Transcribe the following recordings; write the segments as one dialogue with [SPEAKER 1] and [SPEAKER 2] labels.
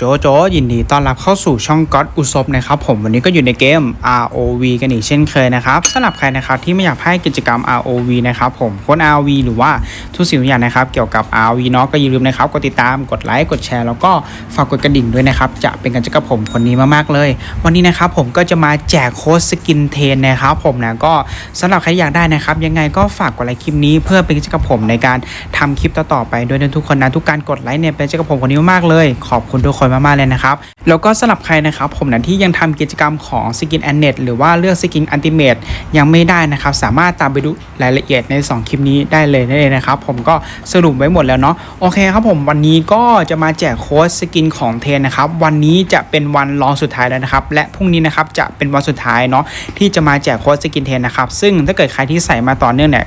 [SPEAKER 1] โจโจยินดีต้อนรับเข้าสู่ช่องก็ d อุซบนะครับผมวันนี้ก็อยู่ในเกม ROV กันอีกเช่นเคยนะครับสำหรับใครนะครับที่ไม่อยากพลาดกิจกรรม ROV นะครับผมค้ด ROV หรือว่าทุกสิ่งทุกอย่างนะครับเกี่ยวกับ ROV เนาะก็อย่าลืมนะครับกดติดตามกดไลค์กดแชร์แล้วก็ฝากกดกระดิ่งด้วยนะครับจะเป็นกันจะกับผมคนนี้มากๆเลย วันนี้นะครับผมก็จะมาแจกโค้ดสกินเทนนะครับผมนะก็สำหรับใครอยากได้นะครับยังไงก็ฝากกดไลค์คลิปนี้ เพื่อเป็นกิจกรรมผมในการทำคลิปต่อๆไปด้วยนะทุกคนนะทุกการกดไลค์เนี่ยเป็นกิจกรรมผมคนนี้มากเลย ขอบคุณทุกคนมากๆเลยนะครับ แล้วก็สำหรับใครนะครับผมนะที่ยังทำกิจกรรมของสกินแอนเน็ตหรือว่าเลือกสกินอันติเมตยังไม่ได้นะครับ สามารถตามไปดูรายละเอียดใน 2 คลิปนี้ได้เลยนั่นเองนะครับ ผมก็สรุปไว้หมดแล้วเนาะโอเคครับผมวันนี้ก็จะมาแจกโค้ดสกินของเทนนะครับ วันนี้จะเป็นวันรองสุดท้ายแล้วนะครับ และพรุ่งนี้นะครับจะเป็นวันสุดท้ายเนาะที่จะมาแจกโค้ดสกินเทนนะครับ ซึ่งถ้าเกิดใครที่ใส่มาต่อเนื่องเนี่ย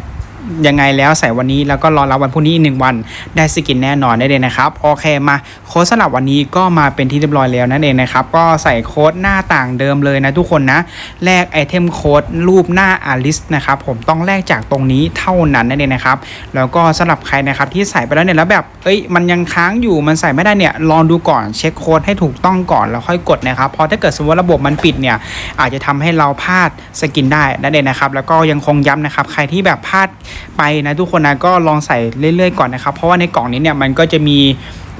[SPEAKER 1] ยังไงแล้วใส่วันนี้แล้วก็รอรับวันพรุ่งนี้อีกหนึ่งวัน ได้สกินแน่นอนได้เลยนะครับโอเคมาโค้ดสำหรับวันนี้ก็มาเป็นที่เรียบร้อยแล้วนั่นเองนะครับก็ใส่โค้ดหน้าต่างเดิมเลยนะทุกคนนะแลกไอเทมโค้ดรูปหน้าอาริสนะครับผมต้องแลกจากตรงนี้เท่านั้นนั่นเองนะครับแล้วก็สำหรับใครนะครับที่ใส่ไปแล้วเนี่ยแล้วแบบเอ้ยมันยังค้างอยู่มันใส่ไม่ได้เนี่ยลองดูก่อนเช็คโค้ดให้ถูกต้องก่อนแล้วค่อยกดนะครับพราะถ้าเกิดสมมติว่าระบบมันปิดเนี่ยอาจจะทำให้เราพลาดสกินได้นั่นเองนะครับแล้วก็ยังคงย้ำนะครับใครที่แบบพลาดไปนะทุกคนนะก็ลองใส่เรื่อยๆก่อนนะครับ เพราะว่าในกล่องนี้เนี่ยมันก็จะมี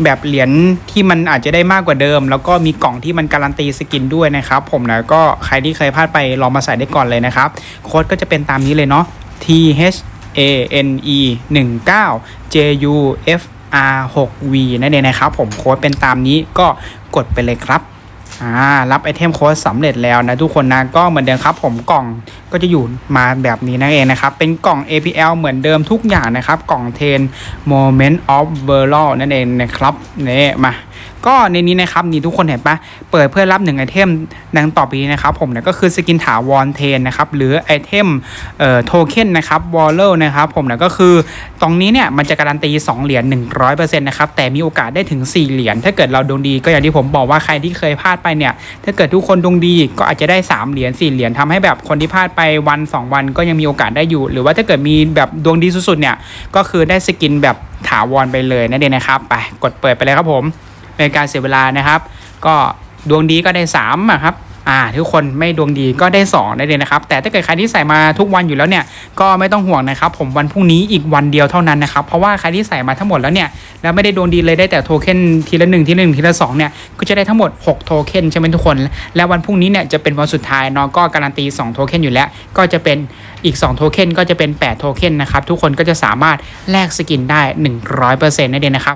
[SPEAKER 1] แบบเหรียญที่มันอาจจะได้มากกว่าเดิม แล้วก็มีกล่องที่มันการันตีสกินด้วยนะครับ ผมนะก็ใครที่เคยพลาดไปลองมาใส่ได้ก่อนเลยนะครับ โค้ดก็จะเป็นตามนี้เลยเนาะ T H A N E 1 9 J U F R 6 V นั่นเองนะครับ ผมโค้ดเป็นตามนี้ก็กดไปเลยครับ อ่ารับไอเทมโค้ดสำเร็จแล้วนะทุกคนนะก็เหมือนเดิมครับ ผมกล่องก็จะอยู่มาแบบนี้นั่นเองนะครับ เป็นกล่อง APL เหมือนเดิมทุกอย่างนะครับ กล่องเทน Moment of v e r a l นั่นเองนะครับนี่มา ก็ในนี้นะครับนี่ทุกคนเห็นปะเปิดเพื่อรับหนึ่งไอเทมดังต่อไปนี้นะครับผมเนี่ยก็คือสกินถาวรเทนนะครับหรือไอเทมเอ่อโทเค็นนะครับวอลเลอร์นะครับผมเนี่ยก็คือตรงนี้เนี่ยมันจะการันตี 2 เหรียญ100%นะครับแต่มีโอกาสได้ถึง 4 เหรียญถ้าเกิดเราดวงดีก็อย่างที่ผมบอกว่าใครที่เคยพลาดไปเนี่ยถ้าเกิดทุกคนดวงดีก็อาจจะได้ 3 เหรียญ4เหรียญทำให้แบบคนที่พลาดไปวัน 2 วันก็ยังมีโอกาสได้อยู่ หรือว่าถ้าเกิดมีแบบดวงดีสุดๆเนี่ยก็คือได้สกินแบบถาวรไปเลยนั่นเองนะครับไปกดเปิดไปเลยครับผม เป็นการเสียเวลานะครับ ก็ดวงดีก็ได้3อะครับอ่าทุกคนไม่ดวงดีก็ได้2ได้เลยนะครับ แต่ถ้าเกิดใครที่ใส่มาทุกวันอยู่แล้วเนี่ยก็ไม่ต้องห่วงนะครับ ผมวันพรุ่งนี้อีกวันเดียวเท่านั้นนะครับ เพราะว่าใครที่ใส่มาทั้งหมดแล้วเนี่ยแล้วไม่ได้ดวงดีเลยได้แต่โทเค็นทีละ1ทีละ1ทีละ2เนี่ยก็จะได้ทั้งหมด 6 โทเค็นใช่ไหมทุกคน แล้ววันพรุ่งนี้เนี่ยจะเป็นวันสุดท้ายเนาะก็การันตี2โทเค็นอยู่แล้ว ก็จะเป็น อีก2โทเค็นก็จะเป็น8โทเค็นนะครับทุกคนก็จะสามารถแลกสกินได้ 100%นั่นเองนะครับ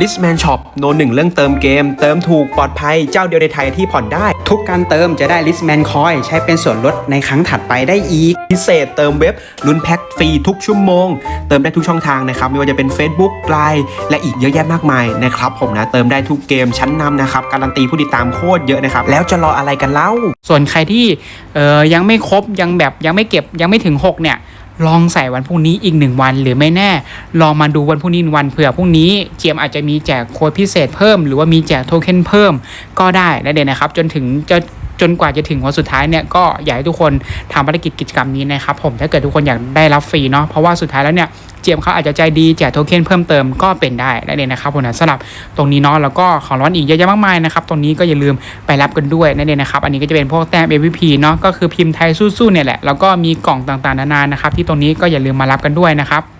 [SPEAKER 2] ลิสแมนช็อปโนหนึ่งเรื่องเติมเกม เติมถูกปลอดภัยเจ้าเดียวในไทยที่ผ่อนได้
[SPEAKER 1] ทุกการเติมจะได้ Listman Coin ใช้เป็นส่วนลดในครั้งถัดไปได้อีก
[SPEAKER 2] พิเศษเติมเว็บลุ้นแพ็คฟรีทุกชั่วโมง เติมได้ทุกช่องทางนะครับ ไม่ว่าจะเป็น Facebook ไลน์และอีกเยอะแยะมากมายนะครับผมนะเติมได้ทุกเกมชั้นนำนะครับการันตีผู้ติดตามโคตรเยอะนะครับแล้วจะรออะไรกันเล่า
[SPEAKER 1] ส่วนใครที่เออยังไม่ครบยังแบบยังไม่เก็บยังไม่ถึง 6 เนี่ย ลองใส่วันพรุ่งนี้อีก 1 วัน หรือไม่แน่ ลองมาดูวันพรุ่งนี้หนึ่งวันเผื่อพรุ่งนี้เจียมอาจจะมีแจกโค้ดพิเศษเพิ่ม หรือว่ามีแจกโทเค็นเพิ่มก็ได้และเดนนะครับ จนถึงจะ จนกว่าจะถึงวันสุดท้ายเนี่ยก็อยากให้ทุกคนทำภารกิจกิจกรรมนี้นะครับผมถ้าเกิดทุกคนอยากได้รับฟรีเนาะเพราะว่าสุดท้ายแล้วเนี่ยเจียมเขาอาจจะใจดีแจกโทเค็นเพิ่มเติมก็เป็นได้นั่นเองนะครับผมนะสำหรับตรงนี้เนาะแล้วก็ของร้อนอีกเยอะแยะมากมายนะครับตรงนี้ก็อย่าลืมไปรับกันด้วยนั่นเองนะครับอันนี้ก็จะเป็นพวกแต้ม MVP เนาะก็คือพิมพ์ไทยสู้ๆเนี่ยแหละแล้วก็มีกล่องต่างๆนานานะครับที่ตรงนี้ก็อย่าลืมมารับกันด้วยนะครับ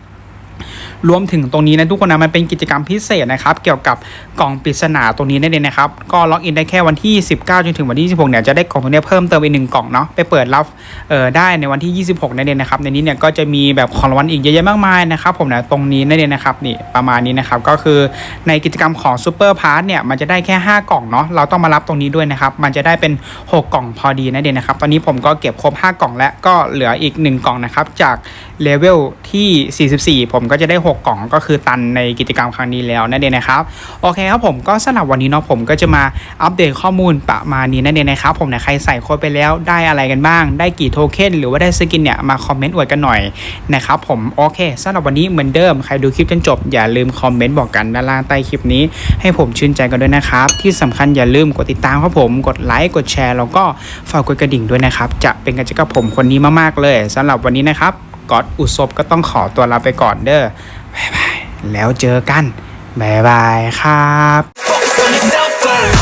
[SPEAKER 1] รวมถึงตรงนี้นะทุกคนนะมันเป็นกิจกรรมพิเศษนะครับ เกี่ยวกับกล่องปริศนาตรงนี้นั่นเองนะครับ ก็ล็อกอินได้แค่วันที่ 19 จนถึงวันที่ 26 เนี่ยจะได้กล่องตรงนี้เพิ่มเติมอีกหนึ่งกล่องเนาะไปเปิดรับเอ่อได้ในวันที่ 26นั่นเองนะครับในนี้เนี่ยก็จะมีแบบของรางวัลอีกเยอะแยะมากมายนะครับผมนะตรงนี้นั่นเองนะครับนี่ประมาณนี้นะครับก็คือในกิจกรรมของซูเปอร์พาร์ทเนี่ยมันจะได้แค่ 5 กล่องเนาะเราต้องมารับตรงนี้ด้วยนะครับมันจะได้เป็น 6 กล่องพอดีนั่นเองนะครับตอนนี้ผมก็เก็บครบ 5 กล่องแล้วก็เหลืออีก 1 กล่องนะครับจากเลเวลที่ 44 ผมก็จะได้ 6กล่องก็คือตันในกิจกรรมครั้งนี้แล้วนั่นเองนะครับโอเคครับผมก็สำหรับวันนี้เนาะผมก็จะมาอัปเดตข้อมูลประมาณนี้นั่นเองนะครับผมเนี่ยใครใส่โค้ดไปแล้วได้อะไรกันบ้าง ได้กี่โทเค็นหรือว่าได้สกินเนี่ยมาคอมเมนต์อวดกันหน่อยนะครับผมโอเคสำหรับวันนี้เหมือนเดิมใครดูคลิปจนจบอย่าลืมคอมเมนต์บอกกันด้านล่างใต้คลิปนี้ ให้ผมชื่นใจกันด้วยนะครับที่สำคัญอย่าลืมกดติดตามครับผมกดไลค์กดแชร์แล้วก็ฝากกดกระดิ่งด้วยนะครับจะเป็นกันจะกับผมคนนี้มากๆเลยสำหรับวันนี้นะครับกอดอุศบก็ต้องขอตัวลาไปก่อนเด้อ บายบาย แล้วเจอกันบายบายครับ